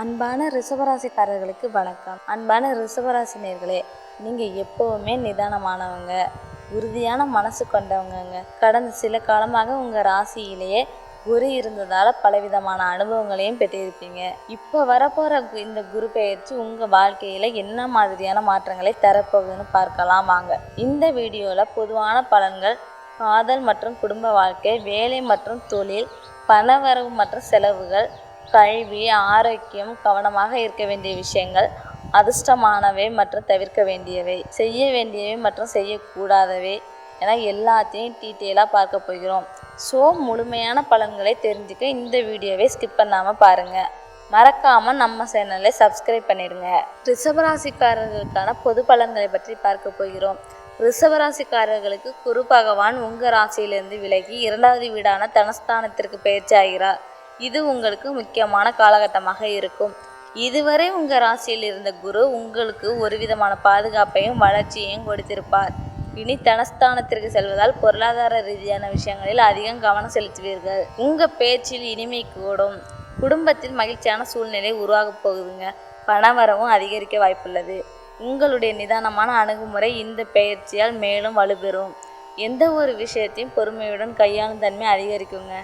அன்பான ரிஷபராசிக்காரர்களுக்கு வணக்கம். அன்பான ரிஷபராசி நேர்களே நீங்கள் எப்போவுமே நிதானமானவங்க உறுதியான மனசு கொண்டவங்கங்க. கடந்த சில காலமாக உங்கள் ராசியிலேயே குரு இருந்ததால் பலவிதமான அனுபவங்களையும் பெற்றிருப்பீங்க. இப்போ வரப்போகிற இந்த குரு பெயர்ச்சி உங்கள் வாழ்க்கையில் என்ன மாதிரியான மாற்றங்களை தரப்போகுதுன்னு பார்க்கலாம் வாங்க. இந்த வீடியோவில் பொதுவான பலன்கள் காதல் மற்றும் குடும்ப வாழ்க்கை வேலை மற்றும் தொழில் பணவரவு மற்றும் செலவுகள் கல்வி ஆரோக்கியம் கவனமாக இருக்க வேண்டிய விஷயங்கள் அதிர்ஷ்டமானவை மற்றும் தவிர்க்க வேண்டியவை செய்ய வேண்டியவை மற்றும் செய்யக்கூடாதவை என எல்லாத்தையும் டீட்டெயிலாக பார்க்க போகிறோம். ஸோ முழுமையான பலன்களை தெரிஞ்சுக்க இந்த வீடியோவை ஸ்கிப் பண்ணாமல் பாருங்கள் மறக்காமல் நம்ம சேனலை சப்ஸ்கிரைப் பண்ணிடுங்க. ரிஷபராசிக்காரர்களுக்கான பொது பலன்களை பற்றி பார்க்க போகிறோம். ரிஷபராசிக்காரர்களுக்கு குரு பகவான் உங்கள் ராசியிலிருந்து விலகி இரண்டாவது வீடான தனஸ்தானத்திற்கு பயிற்சி ஆகிறார். இது உங்களுக்கு முக்கியமான காலகட்டமாக இருக்கும். இதுவரை உங்கள் ராசியில் இருந்த குரு உங்களுக்கு ஒரு விதமான பாதுகாப்பையும் வளர்ச்சியையும் கொடுத்திருப்பார். இனி தனஸ்தானத்திற்கு செல்வதால் பொருளாதார ரீதியான விஷயங்களில் அதிகம் கவனம் செலுத்துவீர்கள். உங்கள் பேச்சில் இனிமை கூடும். குடும்பத்தில் மகிழ்ச்சியான சூழ்நிலை உருவாகப் போகுதுங்க. பணவரவும் அதிகரிக்க வாய்ப்புள்ளது. உங்களுடைய நிதானமான அணுகுமுறை இந்த பயிற்சியால் மேலும் வலுப்பெறும் எந்த ஒரு விஷயத்தையும் பொறுமையுடன் கையாளும் தன்மை அதிகரிக்குங்க.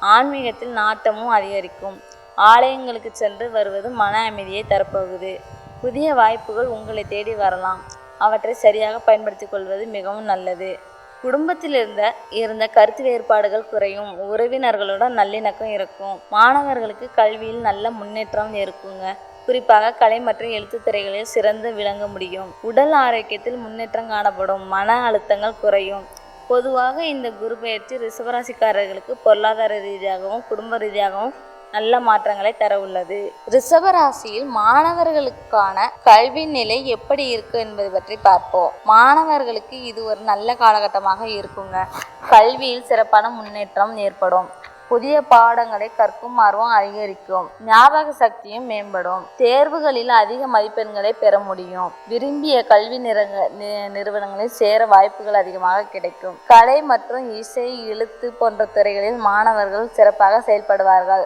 ஆன்மீகத்தில் நாட்டமும் அதிகரிக்கும். ஆலயங்களுக்கு சென்று வருவது மன அமைதியை தரப்போகுது. புதிய வாய்ப்புகள் உங்களை தேடி வரலாம். அவற்றை சரியாக பயன்படுத்தி கொள்வது மிகவும் நல்லது. குடும்பத்தில் இருந்த இருந்த கருத்து வேறுபாடுகள் குறையும். உறவினர்களுடன் நல்லிணக்கம் இருக்கும். மாணவர்களுக்கு கல்வியில் நல்ல முன்னேற்றம் இருக்குங்க. குறிப்பாக கலை மற்றும் எழுத்துத்துறைகளில் சிறந்து விளங்க முடியும். உடல் ஆரோக்கியத்தில் முன்னேற்றம் காணப்படும். மன அழுத்தங்கள் குறையும். பொதுவாக இந்த குரு பயிற்சி ரிஷபராசிக்காரர்களுக்கு பொருளாதார ரீதியாகவும் குடும்ப ரீதியாகவும் நல்ல மாற்றங்களை தர உள்ளது ரிஷபராசியில் மாணவர்களுக்கான கல்வி நிலை எப்படி இருக்கு என்பது பற்றி பார்ப்போம். மாணவர்களுக்கு இது ஒரு நல்ல காலகட்டமாக இருக்குங்க. கல்வியில் சிறப்பான முன்னேற்றம் ஏற்படும். புதிய பாடங்களை கற்கும் ஆர்வம் அதிகரிக்கும். ஞாபக சக்தியும் மேம்படும். தேர்வுகளில் அதிக மதிப்பெண்களை பெற முடியும். விரும்பிய கல்வி நிறுவனங்களில் சேர வாய்ப்புகள் அதிகமாக கிடைக்கும். கலை மற்றும் இசை எழுத்து போன்ற துறைகளில் மாணவர்கள் சிறப்பாக செயல்படுவார்கள்.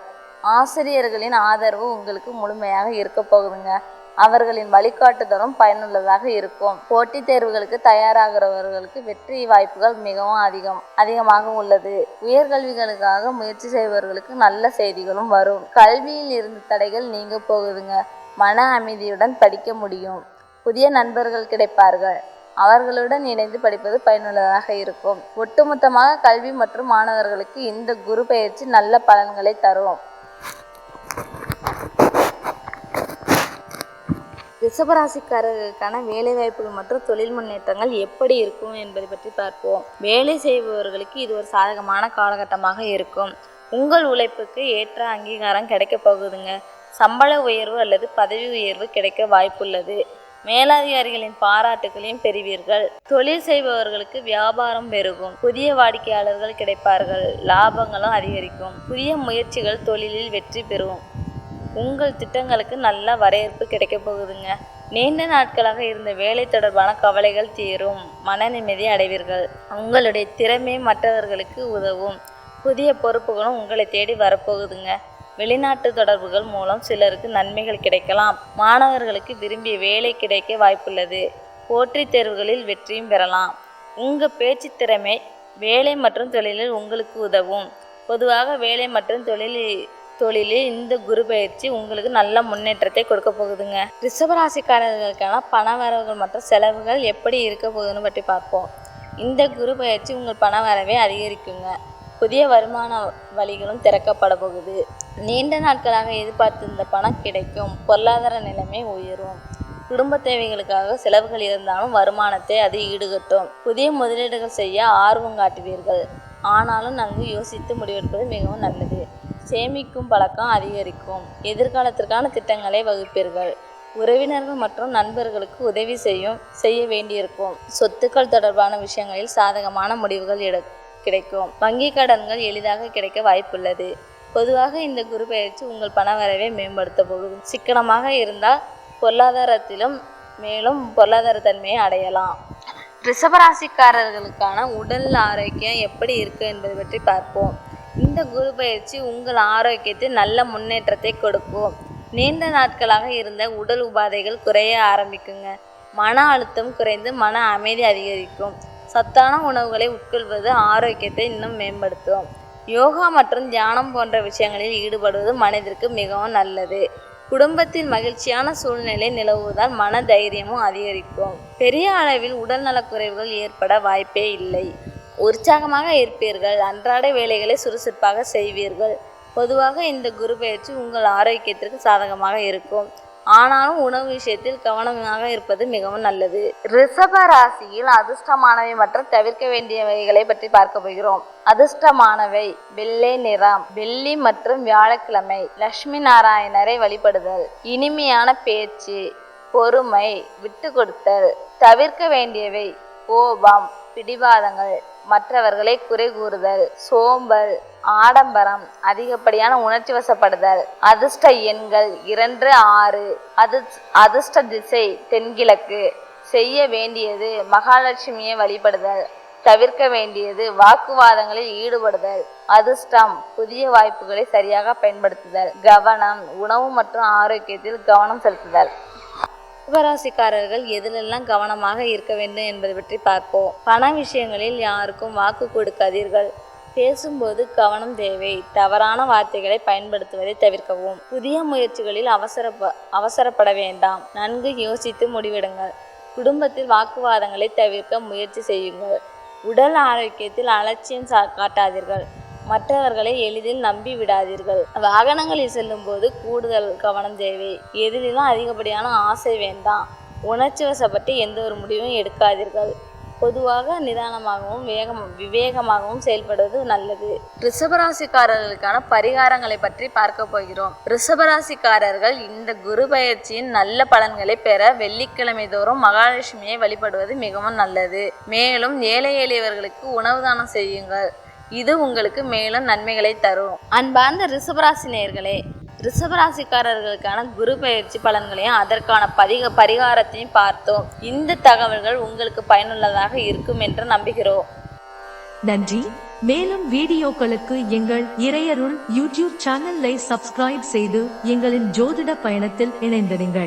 ஆசிரியர்களின் ஆதரவு உங்களுக்கு முழுமையாக இருக்க போகுதுங்க. அவர்களின் வழிகாட்டுதலும் பயனுள்ளதாக இருக்கும். போட்டித் தேர்வுகளுக்கு தயாராகிறவர்களுக்கு வெற்றி வாய்ப்புகள் மிகவும் அதிகம் அதிகமாக உள்ளது. உயர்கல்விகளுக்காக முயற்சி செய்பவர்களுக்கு நல்ல செய்திகளும் வரும். கல்வியில் இருந்த தடைகள் நீங்க போகுதுங்க. மன அமைதியுடன் படிக்க முடியும். புதிய நண்பர்கள் கிடைப்பார்கள். அவர்களுடன் இணைந்து படிப்பது பயனுள்ளதாக இருக்கும். ஒட்டுமொத்தமாக கல்வி மற்றும் மாணவர்களுக்கு இந்த குரு பயிற்சி நல்ல பலன்களை தரும். ரிஷபராசிக்காரர்களுக்கான வேலை வாய்ப்புகள் மற்றும் தொழில் முன்னேற்றங்கள் எப்படி இருக்கும் என்பதை பற்றி பார்ப்போம். வேலை செய்பவர்களுக்கு இது ஒரு சாதகமான காலகட்டமாக இருக்கும். உங்கள் உழைப்புக்கு ஏற்ற அங்கீகாரம் கிடைக்கப் போகுதுங்க. சம்பள உயர்வு அல்லது பதவி உயர்வு கிடைக்க வாய்ப்புள்ளது. மேலதிகாரிகளின் பாராட்டுகளையும் பெறுவீர்கள். தொழில் செய்பவர்களுக்கு வியாபாரம் பெருகும். புதிய வாடிக்கையாளர்கள் கிடைப்பார்கள். லாபங்களும் அதிகரிக்கும். புதிய முயற்சிகள் தொழிலில் வெற்றி பெறும். உங்கள் திட்டங்களுக்கு நல்ல வரவேற்பு கிடைக்க போகுதுங்க. நீண்ட நாட்களாக இருந்த வேலை தொடர்பான கவலைகள் தீரும். மன நிம்மதி அடைவீர்கள். உங்களுடைய திறமை மற்றவர்களுக்கு உதவும். புதிய பொறுப்புகளும் உங்களை தேடி வரப்போகுதுங்க. வெளிநாட்டு தொடர்புகள் மூலம் சிலருக்கு நன்மைகள் கிடைக்கலாம். மாணவர்களுக்கு விரும்பிய வேலை கிடைக்க வாய்ப்புள்ளது. போட்டித் தேர்வுகளில் வெற்றியும் பெறலாம். உங்கள் பேச்சு திறமை வேலை மற்றும் தொழிலில் உங்களுக்கு உதவும். பொதுவாக வேலை மற்றும் தொழிலில் தொழிலில் இந்த குரு பயிற்சி உங்களுக்கு நல்ல முன்னேற்றத்தை கொடுக்க போகுதுங்க. ரிஷபராசிக்காரர்களுக்கான பண வரவுகள் மற்றும் செலவுகள் எப்படி இருக்க போகுதுன்னு பற்றி பார்ப்போம். இந்த குரு பயிற்சி உங்கள் பண வரவை அதிகரிக்குங்க. புதிய வருமான வழிகளும் திறக்கப்பட போகுது. நீண்ட நாட்களாக எதிர்பார்த்திருந்த பணம் கிடைக்கும். பொருளாதார நிலைமை உயரும். குடும்ப தேவைகளுக்காக செலவுகள் இருந்தாலும் வருமானத்தை அது ஈடுகட்டும். புதிய முதலீடுகள் செய்ய ஆர்வம் காட்டுவீர்கள். ஆனாலும் நன்கு யோசித்து முடிவெடுப்பது மிகவும் நல்லது. சேமிக்கும் பழக்கம் அதிகரிக்கும். எதிர்காலத்திற்கான திட்டங்களை வகுப்பீர்கள். உறவினர்கள் மற்றும் நண்பர்களுக்கு உதவி செய்யும் செய்ய வேண்டியிருக்கும். சொத்துக்கள் தொடர்பான விஷயங்களில் சாதகமான முடிவுகள் எடு கிடைக்கும். வங்கி கடன்கள் எளிதாக கிடைக்க வாய்ப்புள்ளது. பொதுவாக இந்த குரு பயிற்சி உங்கள் பண வரவை மேம்படுத்த போகும். சிக்கனமாக இருந்தால் பொருளாதாரத்திலும் மேலும் பொருளாதார தன்மையை அடையலாம். ரிஷபராசிக்காரர்களுக்கான உடல் ஆரோக்கியம் எப்படி இருக்கு என்பதை பற்றி பார்ப்போம். இந்த குரு பயிற்சி உங்கள் ஆரோக்கியத்தில் நல்ல முன்னேற்றத்தை கொடுக்கும். நீண்ட நாட்களாக இருந்த உடல் உபாதைகள் குறைய ஆரம்பிக்குங்க. மன அழுத்தம் குறைந்து மன அமைதி அதிகரிக்கும். சத்தான உணவுகளை உட்கொள்வது ஆரோக்கியத்தை இன்னும் மேம்படுத்தும். யோகா மற்றும் தியானம் போன்ற விஷயங்களில் ஈடுபடுவது மனதிற்கு மிகவும் நல்லது. குடும்பத்தின் மகிழ்ச்சியான சூழ்நிலை நிலவுவதால் மன தைரியமும் அதிகரிக்கும். பெரிய அளவில் உடல்நலக் குறைவுகள் ஏற்பட வாய்ப்பே இல்லை. உற்சாகமாக இருப்பீர்கள். அன்றாட வேலைகளை சுறுசுறுப்பாக செய்வீர்கள். பொதுவாக இந்த குரு பயிற்சி உங்கள் ஆரோக்கியத்திற்கு சாதகமாக இருக்கும். ஆனாலும் உணவு விஷயத்தில் கவனமாக இருப்பது மிகவும் நல்லது. ரிஷப ராசியில் அதிர்ஷ்டமானவை மற்றும் தவிர்க்க வேண்டியவைகளை பற்றி பார்க்க போகிறோம். அதிர்ஷ்டமானவை வெள்ளை நிறம் வெள்ளி மற்றும் வியாழக்கிழமை லட்சுமி நாராயணரை வழிபடுதல் இனிமையான பேச்சு பொறுமை விட்டு கொடுத்தல் தவிர்க்க வேண்டியவை கோபம் பிடிவாதங்கள் மற்றவர்களை குறை கூறுதல் சோம்பல் ஆடம்பரம் அதிகப்படியான உணர்ச்சி வசப்படுதல் அதிர்ஷ்ட எண்கள் இரண்டு ஆறு அது அதிர்ஷ்ட திசை தென்கிழக்கு. செய்ய வேண்டியது மகாலட்சுமியை வழிபடுதல் தவிர்க்க வேண்டியது வாக்குவாதங்களில் ஈடுபடுதல் அதிர்ஷ்டம் புதிய வாய்ப்புகளை சரியாக பயன்படுத்துதல் கவனம் உணவு மற்றும் ஆரோக்கியத்தில் கவனம் செலுத்துதல். கும்பராசிக்காரர்கள் எதிலெல்லாம் கவனமாக இருக்க வேண்டும் என்பதை பற்றி பார்ப்போம். பண விஷயங்களில் யாருக்கும் வாக்கு கொடுக்காதீர்கள். பேசும்போது கவனம் தேவை. தவறான வார்த்தைகளை பயன்படுத்துவதை தவிர்க்கவும். புதிய முயற்சிகளில் அவசர அவசரப்பட வேண்டாம். நன்கு யோசித்து முடிவெடுங்கள். குடும்பத்தில் வாக்குவாதங்களை தவிர்க்க முயற்சி செய்யுங்கள். உடல் ஆரோக்கியத்தில் அலட்சியம் சா- காட்டாதீர்கள். மற்றவர்களை எளிதில் நம்பி விடாதீர்கள். வாகனங்களில் செல்லும் போது கூடுதல் கவனம் தேவை. எதிலும் அதிகப்படியான ஆசை வேண்டாம். உணர்ச்சி வசப்பட்டு எந்த ஒரு முடிவும் எடுக்காதீர்கள். பொதுவாக நிதானமாகவும் வேகம் விவேகமாகவும் செயல்படுவது நல்லது. ரிஷபராசிக்காரர்களுக்கான பரிகாரங்களை பற்றி பார்க்க போகிறோம். ரிஷபராசிக்காரர்கள் இந்த குரு பயிற்சியின் நல்ல பலன்களை பெற வெள்ளிக்கிழமை தோறும் மகாலட்சுமியை வழிபடுவது மிகவும் நல்லது. மேலும் ஏழை எளியவர்களுக்கு உணவு தானம் செய்யுங்கள். இது உங்களுக்கு மேலும் நன்மைகளை தரும். அன்பார்ந்த ரிஷபராசி நேர்களே ரிஷபராசிக்காரர்களுக்கான குரு பயிற்சி பலன்களையும் அதற்கான பதிக பரிகாரத்தையும் பார்த்தோம். இந்த தகவல்கள் உங்களுக்கு பயனுள்ளதாக இருக்கும் என்று நம்புகிறோம். நன்றி. மேலும் வீடியோக்களுக்கு எங்கள் இறையருள் யூடியூப் சேனலை சப்ஸ்கிரைப் செய்து எங்களின் ஜோதிட பயணத்தில் இணைந்திருங்கள்